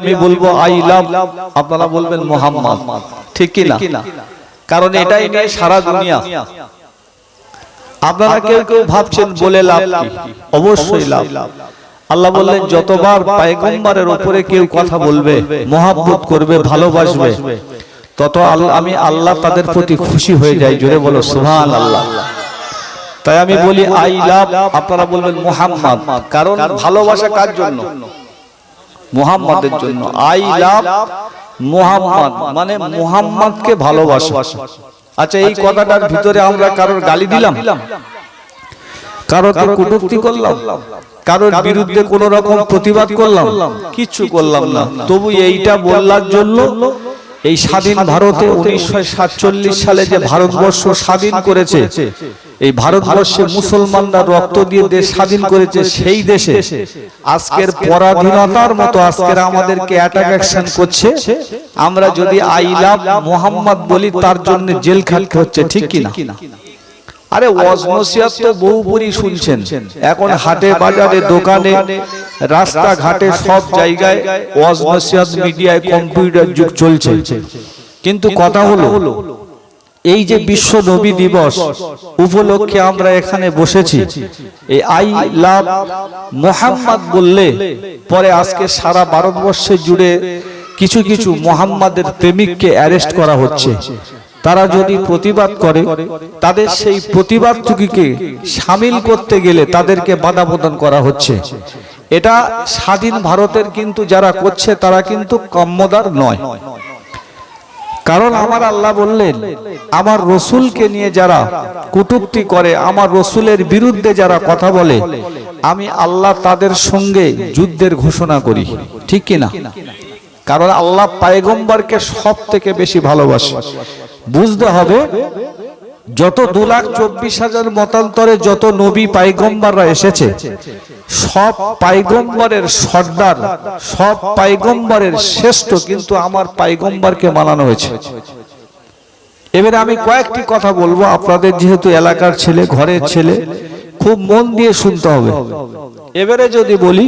আমি বলব I love আপনারা বলবেন মোহাম্মদ। ঠিক কি না কারণ এটাই নিয়ে সারা দুনিয়া। আপনারা কেউ কেউ ভাবছেন বলে লাভ কি? অবশ্যই লাভ। আল্লাহ বললেন যতবার পায়গম্বরের উপরে কেউ কথা বলবে মহাব্বত করবে ভালোবাসবে তত আল্লাহ আমি আল্লাহ তাদের প্রতি খুশি হয়ে যাই জোরে বলো সুহান আল্লাহ তাই আমি বলি আই লাভ আপনারা বলবেন মোহাম্মদ। কারণ ভালোবাসা কার জন্য? মুহাম্মাদের জন্য। আই লাভ মুহাম্মদ মানে মুহাম্মদকে ভালোবাসো। আচ্ছা এই কথাটার ভিতরে আমরা কারোর গালি দিলাম। কারোকে কটুক্তি করলাম। কারোর বিরুদ্ধে কোন রকম প্রতিবাদ করলাম। কিচ্ছু করলাম না। তবু এইটা বললার জন্য এই স্বাধীন ভারতে উনিশশো সাতচল্লিশ সালে যে ভারতবর্ষ স্বাধীন করেছে এই ভারতবর্ষে মুসলমানরা রক্ত দিয়ে দেশ স্বাধীন করেছে সেই দেশে। আজকের পরাধীনতার মতো আজকের আমাদেরকে অ্যাটাক অ্যাকশন করছে আমরা যদি আই লাভ মোহাম্মদ বলি তার জন্য জেল খাটতে হচ্ছে ঠিক কিনা? আরে ওয়াজ নসিহত তো বহুপুরি শুনছেন। এখন হাটে বাজারে দোকানে রাস্তা ঘাটে সব জায়গায় ওয়াজ নসিহত মিডিয়ায় কম্পিউটার যুগ চলছে। কিন্তু কথা হলো এই যে বিশ্ব নবী দিবস উপলক্ষে আমরা এখানে বসেছি। এই আই লাভ মোহাম্মদ বললে পরে আজকে সারা ভারতবর্ষে জুড়ে কিছু কিছু মোহাম্মদের প্রেমিককে অ্যারেস্ট করা হচ্ছে। তারা যদি প্রতিবাদ করে, তাদের সেই প্রতিবাদটুকিকে সামিল করতে গেলে তাদেরকে বাধা প্রদান করা হচ্ছে। এটা স্বাধীন ভারতের কিন্তু যারা করছে, তারা কিন্তু কম্মদার নয়। কারণ আমার আল্লাহ বললেন, আমার রসুলকে নিয়ে যারা কুটুক্তি করে, আমার রসুলের বিরুদ্ধে যারা কথা বলে, আমি আল্লাহ তাদের সঙ্গে যুদ্ধের ঘোষণা করি। ঠিক কিনা? কারণ আল্লাহ পায়গম্বরকে সব থেকে বেশি ভালোবাসে। বুঝতে হবে, যত দু লাখ চব্বিশ হাজার মতান্তরে যত নবী পাইগম্বাররা এসেছে, সব পাইগম্বরের সর্দার, সব পাইগম্বরের শ্রেষ্ঠ কিন্তু আমার পাইগম্বরকে মানানো হয়েছে। এবারে আমি কয়েকটি কথা বলব, আপনাদের যেহেতু এলাকার ছেলে, ঘরের ছেলে, খুব মন দিয়ে শুনতে হবে। এবারে যদি বলি,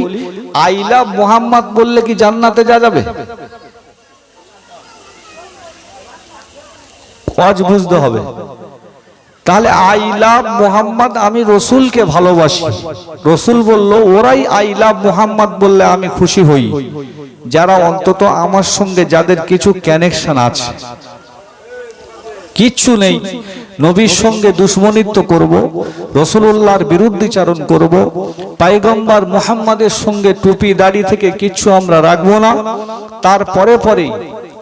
আইলা মোহাম্মদ বললে কি জান্নাতে যা যাবে? কাজ বুঝতে হবে। তাহলে আই লাভ মোহাম্মদ আমি রসুলকে ভালোবাসি। রসুল বলল, ওরাই আই লাভ মোহাম্মদ বললে আমি খুশি হই। যারা অন্তত আমার সঙ্গে যাদের কিছু কানেকশন আছে। কিচ্ছু নেই। নবীর সঙ্গে দুশ্মনিত্ব করব রসুল্লাহর বিরুদ্ধিচারণ করব, পাইগম্বার মুহাম্মাদের সঙ্গে টুপি দাড়ি থেকে কিচ্ছু আমরা রাখব না। তারপরে পরেই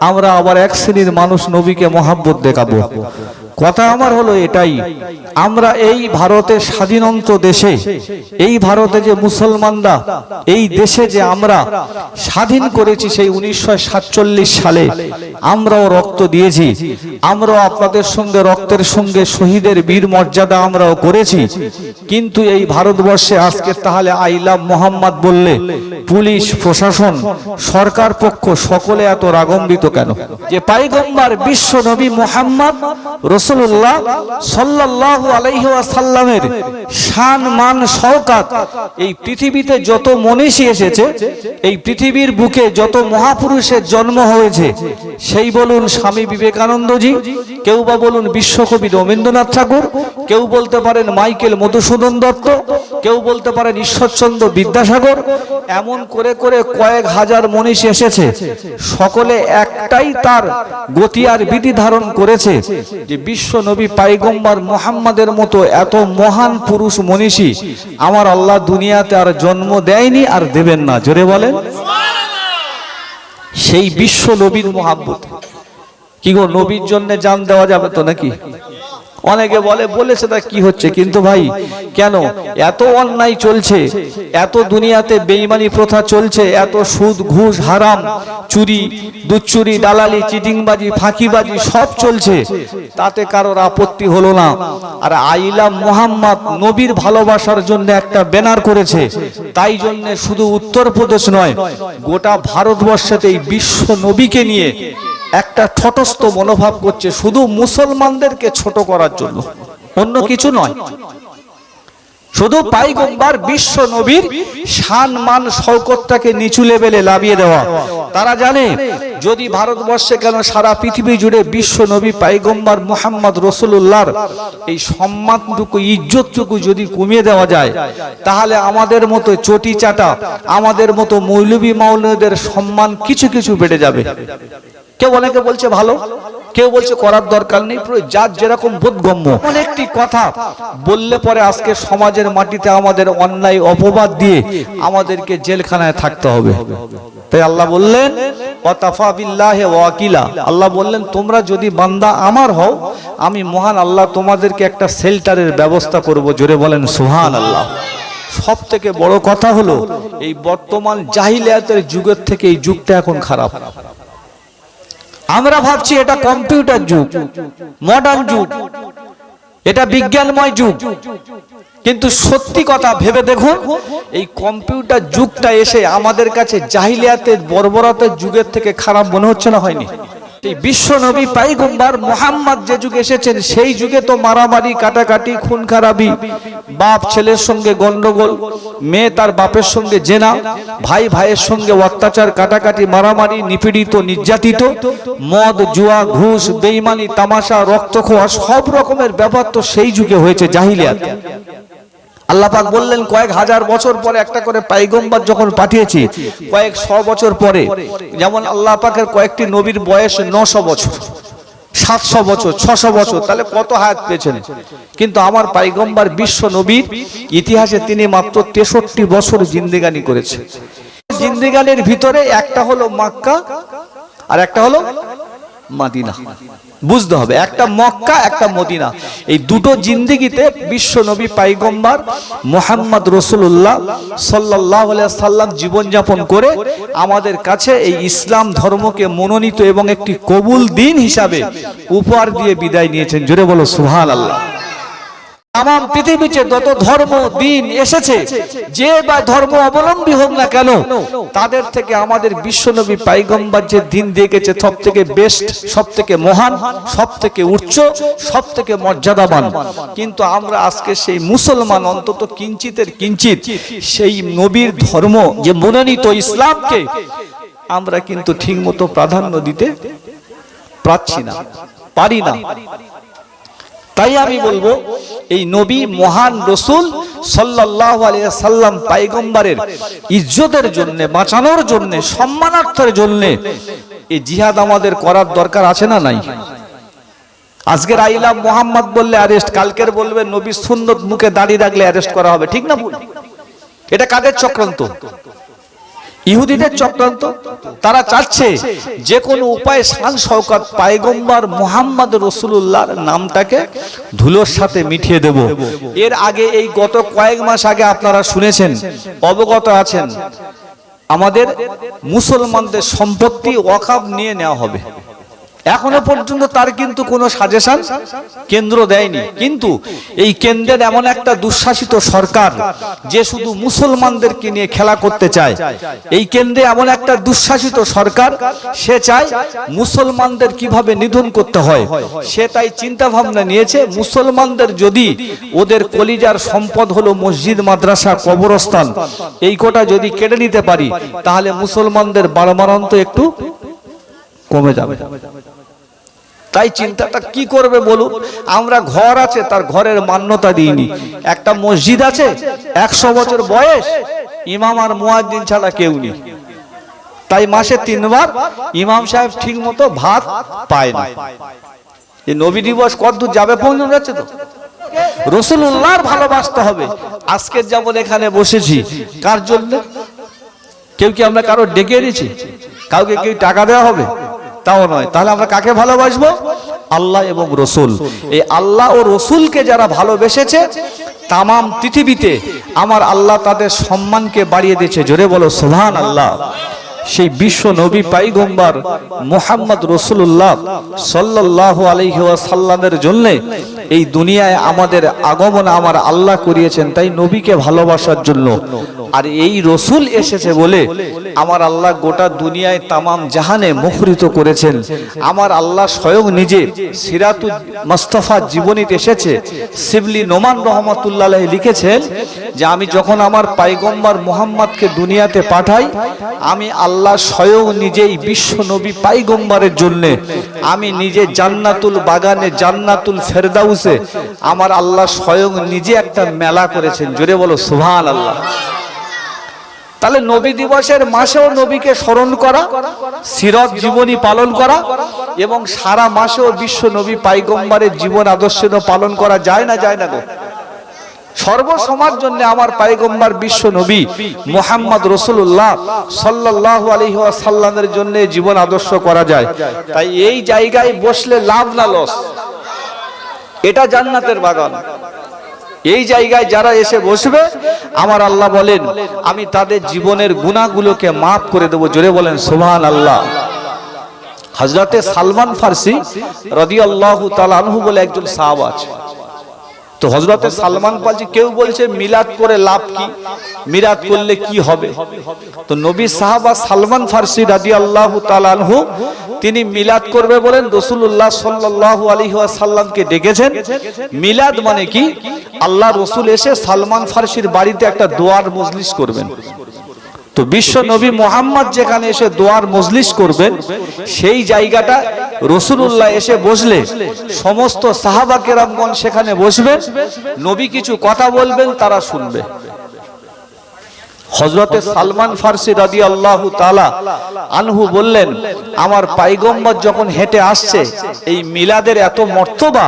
আমরা আবার এক শ্রেণির মানুষ নবীকে মহাব্বত দেখাবো। কথা আমার হলো এটাই। আমরা এই ভারতের স্বাধীনন্ত দেশে, এই ভারতে যে মুসলমানরা, এই দেশে যে আমরা স্বাধীন করেছি সেই উনিশশো সালে, আমরাও রক্ত দিয়েছি। আমরাও আপনাদের সঙ্গে রক্তের সঙ্গে শহীদের বীর মর্যাদা আমরাও করেছি। কিন্তু এই ভারতবর্ষে আজকে তাহলে আইলাম মোহাম্মদ বললে পুলিশ, প্রশাসন, সরকার পক্ষ সকলে এত রাগম্বিত কেন? যে পাইগম্বার বিশ্ব নবী মোহাম্মদ রসুল্লাহ সাল্লাহ আলাইসাল্লামের শান, মান, শওকাত, এই পৃথিবীতে যত মনীষী এসেছে, এই পৃথিবীর বুকে যত মহাপুরুষের জন্ম হয়েছে, সেই বলুন স্বামী বিবেকানন্দজি, কেউ বা বলুন বিশ্বকবি রবীন্দ্রনাথ ঠাকুর, কেউ বলতে পারেন মাইকেল মধুসূদন দত্ত, কেউ বলতে পারেন ঈশ্বরচন্দ্র বিদ্যাসাগর, এমন করে করে কয়েক হাজার মনীষী এসেছে, সকলে একটাই তার গতি আর বিধি ধারণ করেছে, যে বিশ্ব নবী পাইগম্বার মোহাম্মদের মতো এত মহান পুরুষ মনীষী আমার আল্লাহ দুনিয়াতে আর জন্ম দেয়নি আর দেবেন না। জোরে বলেন। সেই বিশ্ব নবীর মোহাম্মত কি গো, নবীর জন্য জান দেওয়া যাবে তো নাকি? অনেকে বলে বলেছে তা কি হচ্ছে? কিন্তু ভাই, কেন? এত অন্যায় চলছে, এত দুনিয়াতে বেইমানি প্রথা চলছে, এত সুদ, ঘুষ, হারাম, চুরি দুচুরি দালালি, চিটিংবাজি, ফাঁকিবাজি সব চলছে, তাতে কারোর আপত্তি হলো না। আর আইলা মোহাম্মদ নবীর ভালোবাসার জন্য একটা ব্যানার করেছে, তাই জন্য শুধু উত্তরপ্রদেশ নয়, গোটা ভারতবর্ষেতে এই বিশ্ব নবীকে নিয়ে একটা ঠটস্থ মনোভাব করছে শুধু মুসলমানদেরকে ছোট করার জন্য। অন্য কিছু নয়। শুধু পাইগম্বার বিশ্ব নবীর সান মান শৌকতটাকে নিচু লেভেলে লাভিয়ে দেওয়া। তারা জানে, যদি ভারতবর্ষে কেন সারা পৃথিবী জুড়ে বিশ্ব নবী পাইগম্বার মুহাম্মদ রসুল্লাহর এই সম্মানটুকু, ইজ্জতটুকু যদি কমিয়ে দেওয়া যায়, তাহলে আমাদের মতো চটি চাটা, আমাদের মতো মৌলবী মাউলদের সম্মান কিছু কিছু বেড়ে যাবে। কেউ অনেকে বলছে ভালো, কেউ বলছে করার দরকার নেই যার যেরকম বোধগম্য। একটি কথা বললে পরে আজকে সমাজের মাটিতে আমাদের অন্যায়, অপবাদ দিয়ে আমাদেরকে জেলখানায় থাকতে হবে। তাই আল্লাহ বললেন আল্লাহ বললেন, তোমরা যদি বান্দা আমার হও, আমি মহান আল্লাহ তোমাদেরকে একটা শেল্টারের ব্যবস্থা করব। জোরে বলেন সুহান আল্লাহ সব থেকে বড় কথা হলো, এই বর্তমান জাহিলিয়াতের যুগের থেকে এই যুগটা এখন খারাপ। আমরা ভাবছি এটা কম্পিউটার যুগ মডার্ন যুগ, এটা বিজ্ঞানময় যুগ। কিন্তু সত্যি কথা ভেবে দেখুন, এই কম্পিউটার যুগটা এসে আমাদের কাছে জাহিলিয়াতের বর্বরতের যুগের থেকে খারাপ মনে হচ্ছে না হয়নি? বিশ্ব নবী পাইগম্বার মোহাম্মদ যে যুগে এসেছেন, সেই যুগে তো মারামারি, কাটাকাটি খুন খারাপি বাপ ছেলের সঙ্গে গন্ডগোল, মেয়ে তার বাপের সঙ্গে জেনা, ভাই ভাইয়ের সঙ্গে অত্যাচার, কাটাকাটি, মারামারি, নিপীড়িত, নির্যাতিত, মদ, জুয়া, ঘুষ, বেইমানি, তামাশা রক্ত খোয়া সব রকমের ব্যাপার তো সেই যুগে হয়েছে, জাহিলিয়াত। আল্লাহ পাক বললেন, কয়েক হাজার বছর পরে একটা করে পাইগম্বার যখন পাঠিয়েছি, কয়েক শ বছর পরে, যেমন আল্লাহ পাকের কয়েকটি নবীর বয়স নশো বছর, সাতশো বছর, ছশো বছর, তাহলে কত হায়াত পেয়েছেন? কিন্তু আমার পাইগম্বার বিশ্ব নবীর ইতিহাসে তিনি মাত্র তেষট্টি বছর জিন্দিগানি করেছে জিন্দিগানির ভিতরে একটা হলো মাক্কা, আর একটা হলো মাদিনা। বুঝতে হবে, একটা মক্কা, একটা মদিনা। এই দুটো জিন্দিগিতে বিশ্ব নবী পাইগম্বার মোহাম্মদ রসুল্লাহ সাল্লাহ সাল্লাম জীবনযাপন করে আমাদের কাছে এই ইসলাম ধর্মকে মনোনীত এবং একটি কবুল দিন হিসাবে উপহার দিয়ে বিদায় নিয়েছেন। জোরে বলো সুহান আল্লাহ তাম পৃথিবীতে যত ধর্ম, দিন এসেছে, যে বা ধর্ম অবলম্বী হোক না কেন, তাদের থেকে আমাদের বিশ্বনবী পাইগম্বার যে দিন দেখেছে সব থেকে বেস্ট সব থেকে মহান সব থেকে উচ্চ সব থেকে মর্যাদাবান। কিন্তু আমরা আজকে সেই মুসলমান অন্তত কিঞ্চিতের কিঞ্চিত সেই নবীর ধর্ম যে মনোনীত ইসলামকে আমরা কিন্তু ঠিকমতো প্রাধান্য দিতে পারছি না, পারি না। তাই আমি বলব, এই নবী মহান রসুল সাল্লাহ সাল্লাম পাইগম্বারের ইজ্জতের জন্য, বাঁচানোর জন্য, সম্মানার্থের জন্য এই জিহাদ আমাদের করার দরকার আছে না নাই? আজকের আইলাম মোহাম্মদ বললে অ্যারেস্ট কালকের বলবে নবী সুন্দর মুখে দাঁড়িয়ে রাখলে অ্যারেস্ট করা হবে, ঠিক না এটা কাদের চক্রান্ত? ইহুদিদের চক্রান্ত, তারা চাচ্ছে যে কোনো উপায়ে শান শওকাত পায়গম্বর মোহাম্মদ রসুল্লাহর নামটাকে ধুলোর সাথে মিঠিয়ে দেব। এর আগে এই গত কয়েক মাস আগে আপনারা শুনেছেন, অবগত আছেন, আমাদের মুসলমানদের সম্পত্তি ওয়াকাব নিয়ে নেওয়া হবে। এখনও পর্যন্ত তার কিন্তু কোনো সাজেশন কেন্দ্র দেয়নি। কিন্তু এই কেন্দ্রের এমন একটা দুঃশাসিত সরকার যে শুধু মুসলমানদেরকে নিয়ে খেলা করতে চায়। এই কেন্দ্রে এমন একটা দুঃশাসিত সরকার সে চায় মুসলমানদের কীভাবে নিধন করতে হয় সে তাই চিন্তা ভাবনা নিয়েছে মুসলমানদের যদি ওদের কলিজার সম্পদ হলো মসজিদ মাদ্রাসা কবরস্থান এই কোটা যদি কেড়ে নিতে পারি তাহলে মুসলমানদের বারমারান্ত একটু কমে যাবে। তাই চিন্তাটা কি করবে বলুন? আমরা ঘর আছে, তার ঘরের মান্যতা দিইনি। একটা মসজিদ আছে, একশো বছর বয়স, ইমাম আর মুয়াজ্জিন ছাড়া কেউ নেই। তাই মাসে তিনবার ইমাম সাহেব ঠিক মতো ভাত পায় না। এই নবী দিবস কতদূর যাবে পৌঁছে যাচ্ছে তো? রসুল্লাহর ভালোবাসতে হবে। আজকের যেমন এখানে বসেছি, কার জন্য? কেউ কি আমরা কারও ডেকে এনেছি? কাউকে কেউ টাকা দেওয়া হবে? তাও নয়। তাহলে আমরা কাকে ভালোবাসবো? আল্লাহ এবং রসুল। এই আল্লাহ ও রসুলকে যারা ভালোবেসেছে, তামাম পৃথিবীতে আমার আল্লাহ তাদের সম্মানকে বাড়িয়ে দিয়েছে। জোরে বলো সোহান আল্লাহ সেই বিশ্ব নবী পাইগম্বার মোহাম্মদ রসুল্লাহ সাল্লাহ আলহিসাল্লামের জন্য এই দুনিয়ায় আমাদের আগমন আমার আল্লাহ করিয়েছেন, তাই নবীকে ভালোবাসার জন্য। আর এই রসুল এসেছে বলে আমার আল্লাহ গোটা দুনিয়ায় তামাম জাহানে মুখরিত করেছেন। আমার আল্লাহ স্বয়ং নিজে সিরাতু মুস্তফা জীবনীতে এসেছে। শিবলি নোমান রহমতুল্লাহ লিখেছেন যে আমি যখন আমার পাইগম্বর মোহাম্মদকে দুনিয়াতে পাঠাই, আমি আল্লাহ স্বয়ং নিজেই বিশ্ব নবী পাইগম্বরের জন্য, আমি নিজে জান্নাতুল বাগানে, জান্নাতুল ফেরদাউসে আমার আল্লাহ স্বয়ং নিজে একটা মেলা করেছেন। জোরে বলো সুভান আল্লাহ তাহলে নবী দিবসের মাসেও নবীকে স্মরণ করা, সিরত জীবনী পালন করা এবং সারা মাসেও বিশ্ব নবী পাইগম্বারের জীবন আদর্শ পালন করা যায় না যায় না গো? সর্বসমাজ জন্য আমার পাইগম্বার বিশ্ব নবী মোহাম্মদ রসুল্লাহ সাল্লাহ আলহি সাল্লামের জন্য জীবন আদর্শ করা যায়। তাই এই জায়গায় বসলে লাভ না লস এটা জান্নাতের বাগান। এই জায়গায় যারা এসে বসবে, আমার আল্লাহ বলেন, আমি তাদের জীবনের গুণাগুলোকে মাফ করে দেবো। জোরে বলেন সোহান আল্লাহ হজরতে সালমান ফার্সি রদি আল্লাহ বলে একজন সাহাব আছে। তো হজরতে সালমান পালজি কেউ বলছে মিলাদ করে লাভ কি? মিলাদ করলে কি হবে? তো নবী সাহাবা সালমান ফার্সি রাজি আল্লাহ তালানহু তিনি মিলাদ করবে বলেন রসুল্লাহ সাল্লু আলী সাল্লামকে ডেকেছেন। মিলাদ মানে কি? আল্লাহ রসুল এসে সালমান ফার্সির বাড়িতে একটা দোয়ার মজলিস করবেন। তো বিশ্ব নবী মোহাম্মদ যেখানে এসে দোয়ার মজলিস করবেন, সেই জায়গাটা রসুল্লাহ এসে বসলে সমস্ত সাহাবা কেরামগণ সেখানে বসবেন নবী কিছু কথা বলবেন, তারা শুনবে। হজরতে সালমান ফার্সি রাদি আল্লাহ তালা আনহু বললেন, আমার পাইগম্বর যখন হেঁটে আসছে, এই মিলাদের এত মর্তবা,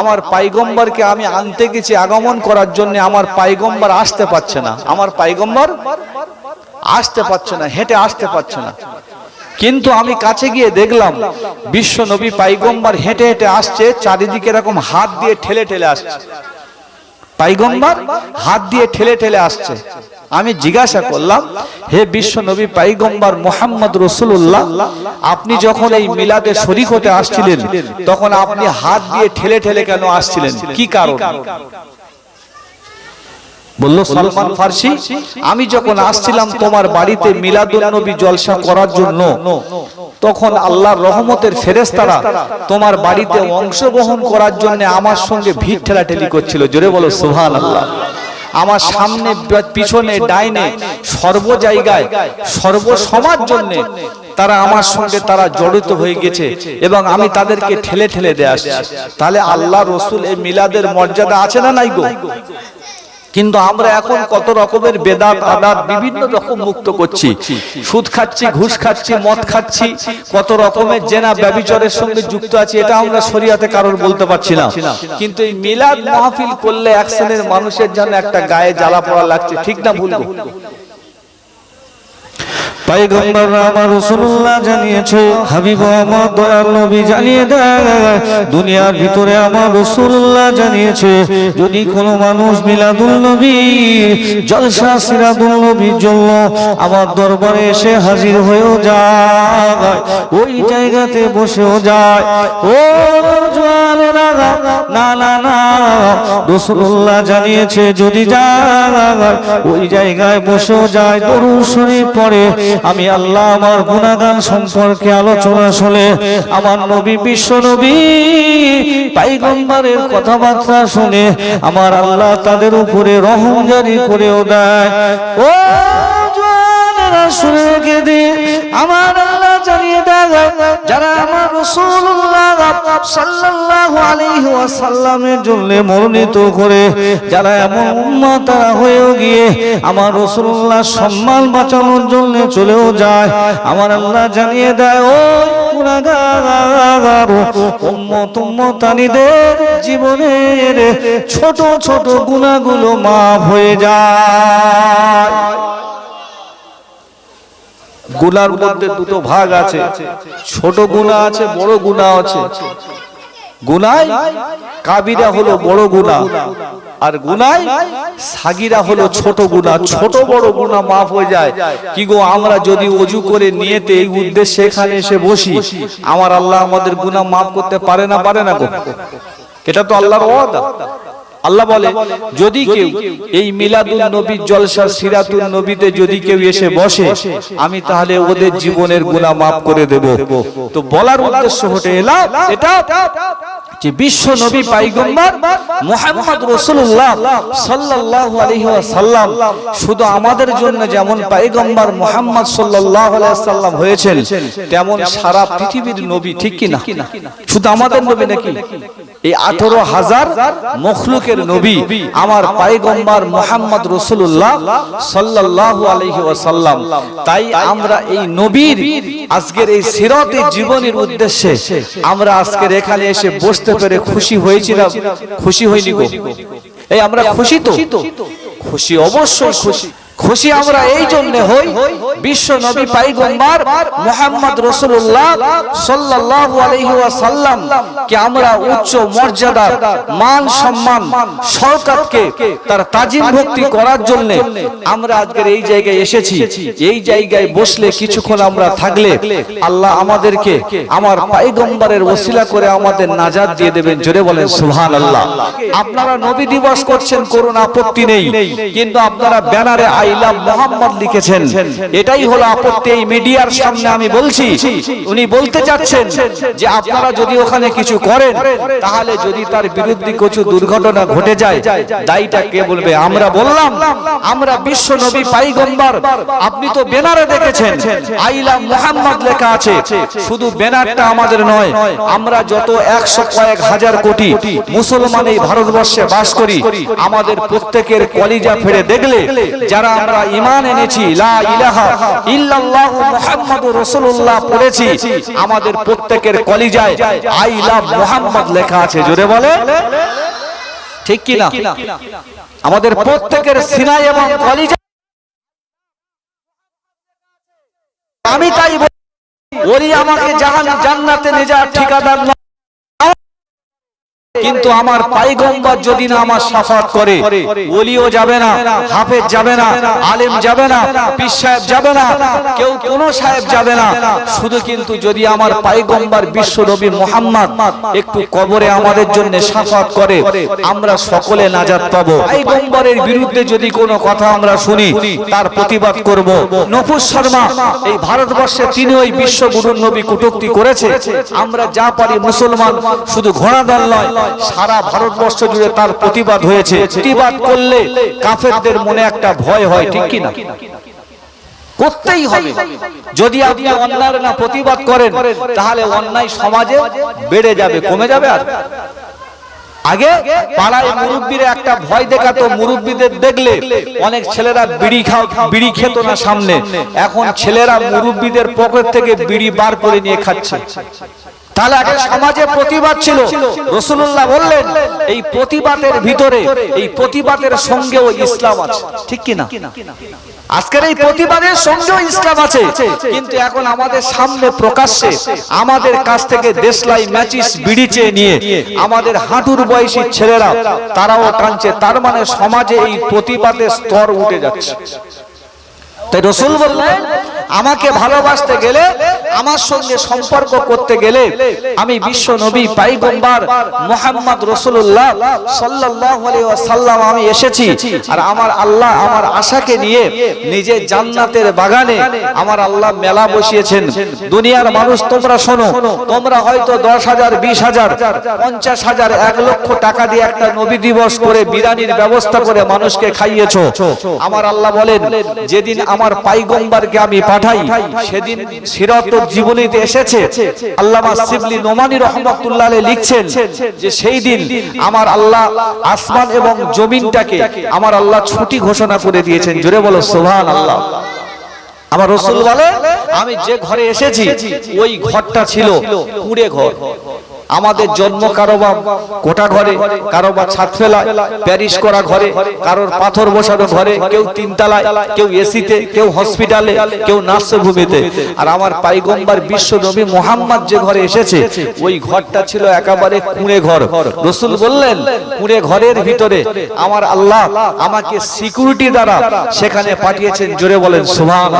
আমার পাইগম্বরকে আমি আনতে গেছি আগমন করার জন্য আমার পাইগম্বর আসতে পারছে না। আমার পাইগম্বর আসতে পারছে না, হেঁটে আসতে পারছে না। কিন্তু আমি কাছে গিয়ে দেখলাম, বিশ্ব নবী পাইগম্বর হেঁটে হেঁটে আসছে, চারিদিকে এরকম হাত দিয়ে ঠেলে ঠেলে আসছে। পাইগম্বার হাত দিয়ে ঠেলে ঠেলে আসছে। আমি জিজ্ঞাসা করলাম, হে বিশ্ব নবী পাইগম্বর মোহাম্মদ রসুল্লাহ আপনি যখন এই মিলাদে শরিক হতে আসছিলেন, তখন আপনি হাত দিয়ে ঠেলে ঠেলে কেন আসছিলেন? কি কারণ? বলল সালমান ফার্সি আমি যখন আসছিলাম তোমার বাড়িতে মিলাদুল নবী জলসা করার জন্য তখন আল্লাহর রহমতের ফেরেস্তারা তোমার বাড়িতে অংশগ্রহণ করার জন্য আমার সঙ্গে ভিড় ঠেলাঠেলি করছিল জোরে বলো সুহান আল্লাহ আমার সামনে পিছনে ডাইনে সর্ব জায়গায় সর্ব সমাজ জন্য তারা আমার সঙ্গে তারা জড়িত হয়ে গেছে এবং আমি তাদেরকে ঠেলে ঠেলে দিয়ে আসছি। তাহলে আল্লাহ রসুল এই মিলাদের মর্যাদা আছে না নাই গো? কিন্তু আমরা এখন কত রকমের বেদাত আদাত বিভিন্ন রকম মুক্ত করছি। সুদ খাচ্ছি ঘুষ খাচ্ছি মদ খাচ্ছি কত রকমের জেনা ব্যবিচরের সঙ্গে যুক্ত আছে এটা আমরা শরিয়াতে কারোর বলতে পারছি না। কিন্তু এই মিলাদ মাহফিল করলে এক শ্রেণির মানুষের জন্য একটা গায়ে জ্বালা পড়া লাগছে ঠিক না ভুলবো পাইগম্বর আমার রাসূলুল্লাহ জানিয়েছে, হাবিব আমার দয়াল জানিয়ে দেয়, দুনিয়ার ভিতরে আমার রাসূলুল্লাহ জানিয়েছে, যদি কোনো মানুষ মিলাদুল নবী, জলসা সিরাদুল নবীর জন্য আমার দরবারে এসে হাজির হয়েও যায়, ওই জায়গাতে বসেও যায়, ও না না রাসূলুল্লাহ জানিয়েছে, যদি যায়, ওই জায়গায় বসেও যায়, দরুদ শরীফ পড়ে আমি আল্লাহ আমার গুণাগান সম্পর্কে আলোচনা শুনে আমার নবী, বিশ্ব নবী, পাইগম্বারের কথাবার্তা শুনে আমার আল্লাহ তাদের উপরে রহম জারি করেও দেয়। ও দে। আমার আল্লাহ জানিয়ে দেয়, যারা আমার সাল্লাল্লাহু আলাইহি ওয়াসাল্লামের জন্য করে, যারা এমন হয়েও গিয়ে আমার সম্মান বাঁচানোর জন্য চলেও যায়। আমার আল্লাহ জানিয়ে দেয়, ও জীবনের ছোট ছোট গুনাহগুলো মাফ হয়ে যায়। গুনার মধ্যে দুটো ভাগ আছে। ছোট গুণা আছে, বড় গুণা আছে। কাবিরা হলো বড় গুণা, আর গুনায় সাগিরা হলো ছোট গুণা। ছোট বড় গুণা মাফ হয়ে যায়। কি গো, আমরা যদি অজু করে নিয়েতে এই উদ্দেশ্যে এখানে এসে বসি, আমার আল্লাহ আমাদের গুনাহ মাফ করতে পারে না পারে না গো? এটা তো আল্লাহর ওয়াদা। আল্লাহ বলে যদি কেউ এই মিলাদুল নবী জলসা সিরাতুল নবীতে যদি কেউ এসে বসে আমি তাহলে ওদের জীবনের গুণা মাফ করে দেব। তো বলার উদ্দেশ্য হতে এলাম এটা যে বিশ্ব নবী পাইগম্বর মোহাম্মদ রসুল্লাহ সাল্লাল্লাহু আলাইহি ওয়াসাল্লাম শুধু আমাদের জন্য যেমন পাইগম্বর মোহাম্মদ সাল্লাল্লাহু আলাইহি ওয়াসাল্লাম হয়েছেন তেমন সারা পৃথিবীর নবী ঠিক কি না শুধু আমাদের নবী নাকি? এই আঠারো হাজার মখলুকের নবী আমার পাইগম্বর মোহাম্মদ রসুল্লাহ আলাইহি ওয়াসাল্লাম। তাই আমরা এই নবীর আজকের এই সিরাতের জীবনের উদ্দেশ্যে আমরা আজকের এখানে এসে বসতে পেরে খুশি হয়েছিলাম। খুশি হইনি গো? এই আমরা খুশি তো? খুশি অবশ্যই খুশি। খুশি আমরা এই জন্য হই বিশ্ব নবী পাইগম্বর মোহাম্মদ রসুল্লাহ সাল্লাল্লাহু আলাইহি ওয়াসাল্লাম কে আমরা উচ্চ মর্যাদা মান সম্মান শওকতকে তার তাজিম ভক্তি করার জন্য আমরা আজকের এই জায়গায় এসেছি। এই জায়গায় বসলে কিছুক্ষণ আমরা থাকলে আল্লাহ আমাদেরকে আমার পাইগম্বরের ওসিলা করে আমাদের নাজাত দিয়ে দেবেন জোরে বলেন সুবহানাল্লাহ। আপনারা নবী দিবস করছেন করুন আপত্তি নেই। কিন্তু আপনারা ব্যানারে আই লাভ মোহাম্মদ লিখেছেন, এটাই হলো আপত্তি এই মিডিয়ার সামনে আমি বলছি। উনি বলতে চাচ্ছেন যে আপনারা যদি ওখানে কিছু করেন, তাহলে যদি তার বিরুদ্ধে কিছু দুর্ঘটনা ঘটে যায়, দায়ীটা কে বলবে? আমরা বললাম, আমরা বিশ্ব নবী পাইগম্বর, আপনি তো ব্যানারে দেখেছেন আই লাভ মোহাম্মদ লেখা আছে, শুধু ব্যানারটা আমাদের নয়, আমরা যত একশো কয়েক হাজার কোটি মুসলমান এই ভারতবর্ষে বাস করি, আমাদের প্রত্যেকের কলিজা ফেড়ে দেখলে, যারা আমরা ইমান এনেছি লা ইলাহা ইল্লাল্লাহু মুহাম্মাদুর রাসূলুল্লাহ পড়েছি আমাদের প্রত্যেকের কলিজায় আই লাভ মুহাম্মদ লেখা আছে জোরে বলে। ঠিক কি না আমাদের প্রত্যেকের সিনাই এবং কলিজা আমি তাই বলি, আমাকে জাহান জান্নাতে নিয়ে যাওয়ার ঠিকাদার কিন্তু আমার পাইগম্বর যদি না আমার সাফাত করে, ওলিও যাবে না, হাফেজ যাবে না, আলেম যাবে না, পীর সাহেব যাবে না, কেউ কোন সাহেব যাবে না। শুধু কিন্তু যদি আমার পাইগম্বর বিশ্ব নবী মোহাম্মদ একটু কবরে আমাদের জন্য সাফাত করে, আমরা সকলে নাজাত পাবো। পাইগম্বরের বিরুদ্ধে যদি কোনো কথা আমরা শুনি, তার প্রতিবাদ করব। নফুস শর্মা, এই ভারতবর্ষে তিনি ওই বিশ্ব বিশ্বগুরুর নবী কুটুক্তি করেছে। আমরা যা পারি মুসলমান, শুধু ঘোড়া দল নয় সারা ভারতবর্ষ জুড়ে তার প্রতিবাদ হয়েছে। প্রতিবাদ করলে কাফেরদের মনে একটা ভয় হয়, ঠিক কি না করতেই হবে। যদি আপনি অন্যায়ের না প্রতিবাদ করেন, তাহলে অন্যায় সমাজে বেড়ে যাবে, কমে যাবে আর। আগে পাড়ায় মুরব্বীরা একটা ভয় দেখাতো, মুরব্বীদের দেখলে অনেক ছেলেরা বিড়ি খাও, বিড়ি খেত না সামনে। এখন ছেলেরা মুরব্বীদের পকেট থেকে বিড়ি বার করে নিয়ে খাচ্ছে। তাহলে আগে সমাজে প্রতিবাদ ছিল। রসুল্লাহ বললেন, এই প্রতিবাদের ভিতরে, এই প্রতিবাদের সঙ্গেও ইসলাম আছে। ঠিক কি না আজকের এই প্রতিবাদের সঙ্গেও ইসলাম আছে। কিন্তু এখন আমাদের সামনে প্রকাশ্যে আমাদের কাছ থেকে দেশলাই ম্যাচিস বিড়ি চেয়ে নিয়ে আমাদের হাঁটুর বয়সী ছেলেরা, তারাও টানছে তার মানে সমাজে এই প্রতিবাদের স্তর উঠে যাচ্ছে। তাই রসুল বললেন আমাকে ভালোবাসতে গেলে আমার সঙ্গে সম্পর্ক করতে গেলে আমি বিশ্ব নবী পাইগম্বার মোহাম্মদ রসুল্লাহ সাল্লাল্লাহু আলাইহি ওয়াসাল্লাম আমি এসেছি। আর আমার আল্লাহ আমার আশাকে নিয়ে নিজে জান্নাতের বাগানে আমার আল্লাহ মেলা বসিয়েছেন। দুনিয়ার মানুষ তোমরা শোনো তোমরা হয়তো দশ হাজার বিশ হাজার পঞ্চাশ হাজার এক লক্ষ টাকা দিয়ে একটা নবী দিবস করে বিরানির ব্যবস্থা করে মানুষকে খাইয়েছো। আমার আল্লাহ বলেন যেদিন আমার পাইগম্বারকে আমি পাঠাই, সেদিন সিরত জীবনীতে এসেছে। আল্লামা শিবলি নোমানি রহমতুল্লাহ লিখছেন যে সেই দিন আমার আল্লাহ আসমান এবং জমিনটাকে আমার আল্লাহ ছুটি ঘোষণা করে দিয়েছেন। জোরে বলো সোহান আল্লাহ আমার রসুল বলে, আমি যে ঘরে এসেছি, ওই ঘরটা ছিল কুড়ে ঘর। আমাদের জন্ম কারও বা কোটা ঘরে কারও বা ছাদ ফেলা প্যারিস করা ঘরে কারোর পাথর বসানো ঘরে কেউ তিনতলায় কেউ এসিতে কেউ হসপিটালে কেউ নার্সভূমিতে আর আমার পাইগম্বার বিশ্ব নবী মোহাম্মদ যে ঘরে এসেছে ওই ঘরটা ছিল একেবারে কুঁড়ে ঘর। রসুল বললেন কুঁড়ে ঘরের ভিতরে আমার আল্লাহ আমাকে সিকিউরিটি দ্বারা সেখানে পাঠিয়েছেন জোরে বলেন সুবহান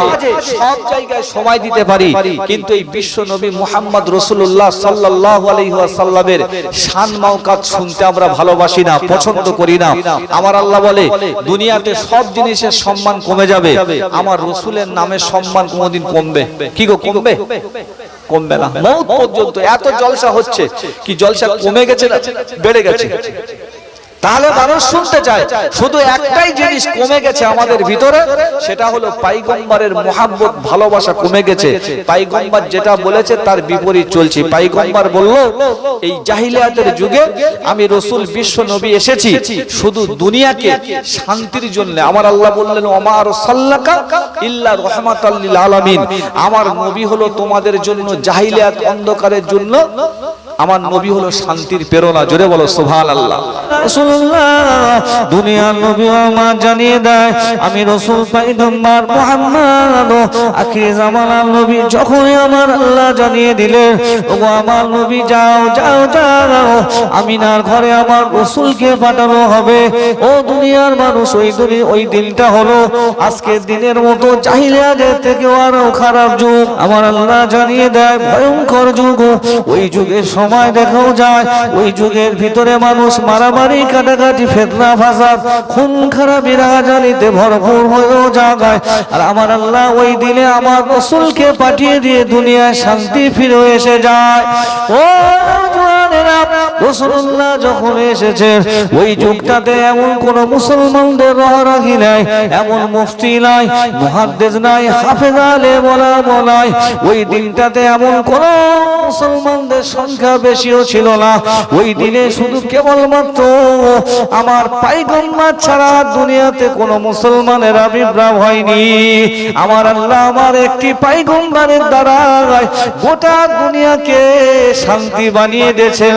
সব জায়গায় সময় দিতে পারি কিন্তু এই বিশ্ব নবী মোহাম্মদ রসুল্লাহ সাল্লাল্লাহু আলাইহি ওয়াসাল্লামের শান মাওকাত শুনতে আমরা ভালোবাসি না, পছন্দ করি না। আমার আল্লাহ বলে, দুনিয়াতে সব জিনিসের সম্মান কমে যাবে, আমার রসুলের নামে সম্মান কোনোদিন কমবে। কি গো, কমবে? কমবে না। মৌত পর্যন্ত এত জলসা হচ্ছে, কি জলসা কমে গেছে না? বেড়ে গেছে। তাহলে মানুষ শুনতে চায়, শুধু একটাই জিনিস কমে গেছে আমাদের ভিতরে, সেটা হলো পাইগম্বরের মোহাব্বত, ভালোবাসা কমে গেছে। পাইগম্বর যেটা বলেছে তার বিপরীত চলছে। পাইগম্বর বলল, এই জাহিলিয়াতের যুগে আমি রসুল, বিশ্ব নবী এসেছি। শুধু দুনিয়াকে শান্তির জন্য। আমার আল্লাহ বললেন ওমার সাল্লাকা ইল্লা রহমাতাল্লিল আলামিন। আমার নবী হলো তোমাদের জন্য জাহিলিয়াত অন্ধকারের জন্য আমার নবী হলো শান্তির প্রেরণা। জোরে বলো সোভান আল্লাহ দুনিয়ার নবী আমার জানিয়ে দেয়, আমি রসুল পাইগম্বর মুহাম্মদ। আখির জামানার নবী যখনই আমার আল্লাহ জানিয়ে দিলেন ও আমার নবী, যাও যাও যাও, আমিনার ঘরে আমার রসুলকে পাঠানো হবে। ও দুনিয়ার মানুষ, ওই দুনি, ওই দিনটা হলো আজকের দিনের মতো জাহিলিয়াদের থেকে আরও খারাপ যুগ। আমার আল্লাহ জানিয়ে দেয়, ভয়ঙ্কর যুগ। ওই যুগের সময় দেখাও যায়, ওই যুগের ভিতরে মানুষ মারামারি, কাটাকাটি, ফেতনা, ফাসাদ, খুন, খারাপি রাজানিতে ভরপুর হয়েও জাগায়। আর আমার আল্লাহ ওই দিনে আমার রসুলকে পাঠিয়ে দিয়ে দুনিয়ায় শান্তি ফিরে এসে যায়। ও রসুল্লাহ যখন এসেছে, ওই যুগটাতে এমন কোন মুসলমানদের রহরাখি নাই, এমন মুফতি নাই মুহাদ্দেজ নাই, হাফেজ আলে বলা বলাই ওই দিনটাতে এমন কোন মুসলমানদের সংখ্যা বেশিও ছিল না। ওই দিনে শুধু কেবলমাত্র আমার পাইগম্বার ছাড়া দুনিয়াতে কোনো মুসলমানের আবির্ভাব হয়নি। আমার আল্লাহ আমার একটি পাইগম্বারের দ্বারা গোটা দুনিয়াকে শান্তি বানিয়ে দিয়েছেন।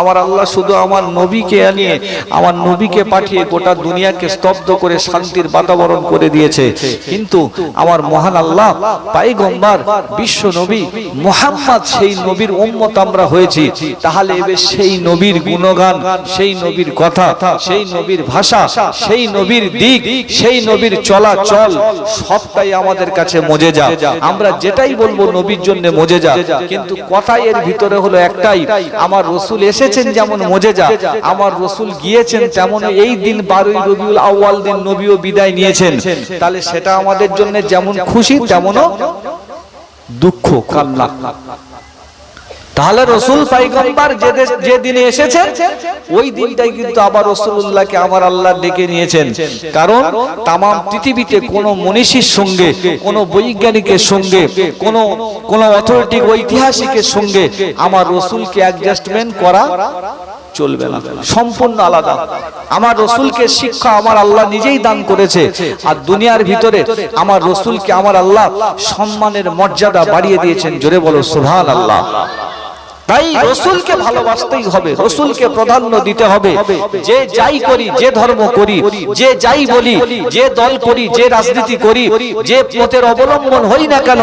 আমার আল্লাহ শুধু আমার নবীকে আনিয়ে, আমার নবীকে পাঠিয়ে গোটা দুনিয়াকে স্তব্ধ করে শান্তির বাতাবরণ করে দিয়েছে। কিন্তু আমার মহান আল্লাহ, পাইগম্বার, বিশ্ব নবী, মোহাম্মদ সেই নবীর উম্মত আমরা হয়েছি। তাহলে এবার সেই নবীর গুণগান, সেই নবীর কথা, সেই নবীর ভাষা, সেই নবীর দিক, সেই নবীর চলাচল, সবটাই আমাদের কাছে মজে যা। আমরা যেটাই বলব নবীর জন্য মজে যা। কিন্তু কথাই এর ভিতরে হলো একটাই, আমার রসুল এসেছেন যেমন মজে যা আমার রসুল গিয়েছেন তেমন এই দিন বারোই রবিউল আউয়াল দিন নবীও বিদায় নিয়েছেন। তাহলে সেটা আমাদের জন্য যেমন খুশি তেমনও দুঃখ কান্না তাহলে রসুল পাইগম্বার যে দিনে এসেছে, ওই দিনটাই কিন্তু আবার রসুল্লাহকে আমার আল্লাহ ডেকে নিয়েছেন। কারণ তাম পৃথিবীতে কোন মনীষীর সঙ্গে, কোন বৈজ্ঞানিকের সঙ্গে, কোন কোন অথরিটি ঐতিহাসিকের সঙ্গে আমার রসুলকে অ্যাডজাস্টমেন্ট করা চলবে না। সম্পূর্ণ আলাদা। আমার রসুলকে শিক্ষা আমার আল্লাহ নিজেই দান করেছে। আর দুনিয়ার ভিতরে আমার রসুলকে আমার আল্লাহ সম্মানের মর্যাদা বাড়িয়ে দিয়েছেন। জোরে বলো সুভান আল্লাহ তাই রসুলকে ভালোবাসতেই হবে, রসুলকে প্রাধান্য দিতে হবে। যে যাই করি, যে ধর্ম করি, যে যাই বলি, যে দল করি, যে রাজনীতি করি, যে পথের অবলম্বন হই না কেন,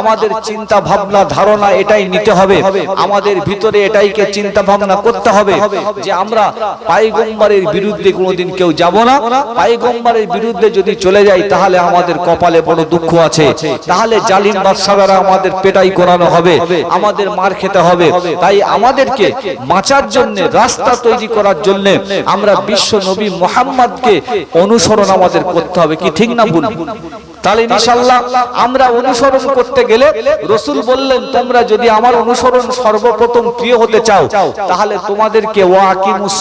আমাদের চিন্তা ভাবনা ধারণা এটাই নিতে হবে। আমাদের ভিতরে এটাইকে চিন্তা ভাবনা করতে হবে যে আমরা পাইগম্বরের বিরুদ্ধে কোনোদিন কেউ যাব না। পাইগম্বরের বিরুদ্ধে যদি চলে যাই, তাহলে আমাদের কপালে বড় দুঃখ আছে। তাহলে জালিম বাদশারা আমাদের পেটাই করানো হবে। আমাদের মার খেতে হবে। তাই আমাদেরকে বাঁচার জন্য, রাস্তা তৈরি করার জন্য আমরা বিশ্ব নবী মোহাম্মদকে অনুসরণ আমাদের করতে হবে। কি ঠিক না ভুল? তাহলে ইনশাআল্লাহ আমরা অনুসরণ করতে গেলে রসুল বললেন, তোমরা যদি আমার অনুসরণ সর্বপ্রথম প্রিয় হতে চাও, তাহলে তোমাদেরকে ওয়াকিমুস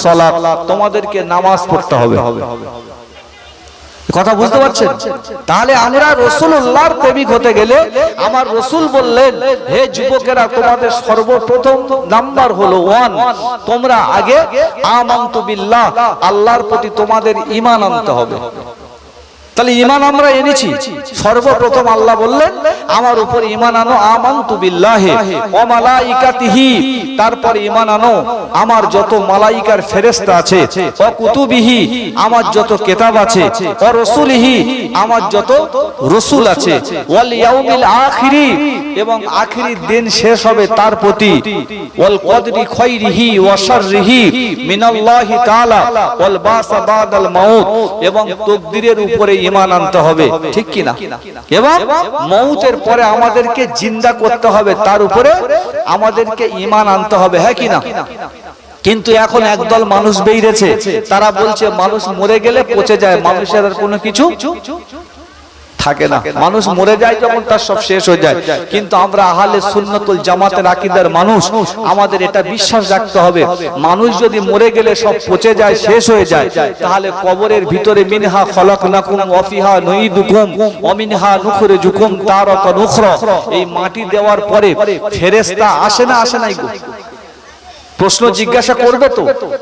তোমাদেরকে নামাজ পড়তে হবে। কথা বুঝতে পারছেন? তাহলে আমরা রসুল্লাহর প্রেমিক হতে গেলে আমার রসুল বললেন, হে যুবকেরা, তোমাদের সর্বপ্রথম নাম্বার হলো ওয়ান। তোমরা আগে আমন্ত বিল্লাহ, আল্লাহর প্রতি তোমাদের ইমান আনতে হবে। তাহলে ইমান আমরা এনেছি। সর্বপ্রথম আল্লাহ বললেন, আমার উপর ইমান আনো, আমান্তু বিল্লাহে ও মালাইকাতিহি। তারপর ইমান আনো, আমার যত মালাইকার ফেরেশতা আছে ও কুতুবিহি, আমার যত কিতাব আছে ও রসুলিহি, আমার যত রসুল আছে, ওয়াল ইয়াউমিল আখিরি। এবং আখিরি দিন শেষ হবে তার প্রতি, ওয়াল কদরি খাইরিহি ওয়া শাররিহি মিনাল্লাহি তাআলা, ওয়াল বাসা বাদাল মাউত। এবং তাকদীরের উপরে ইমান আনতে হবে। ঠিক কি না এবং মৌতের পরে আমাদেরকে জিন্দা করতে হবে। তার উপরে আমাদেরকে ইমান আনতে হবে। হ্যাঁ কিনা? কিন্তু এখন একদল মানুষ বেরিয়েছে। তারা বলছে, মানুষ মরে গেলে পচে যায়। মানুষের আর কোনো কিছু থাকে না। মানুষ মরে যায় যখন তার সব শেষ হয়ে যায়। কিন্তু আমরা আহলে সুন্নতুল জামাতের আকিদার মানুষ। আমাদের এটা বিশ্বাস রাখতে হবে। মানুষ যদি মরে গেলে সব পচে যায় শেষ হয়ে যায়। তাহলে কবরের ভিতরে মিনহা খলাকনাকুম ওয়াফিহা নুইদুকুম ওমিনহা নুখরিজুকুম তারাতান উখরা। এই মাটি দেওয়ার পরে ফেরেশতা আসে না আসে নাই প্রশ্ন জিজ্ঞাসা করবে তো?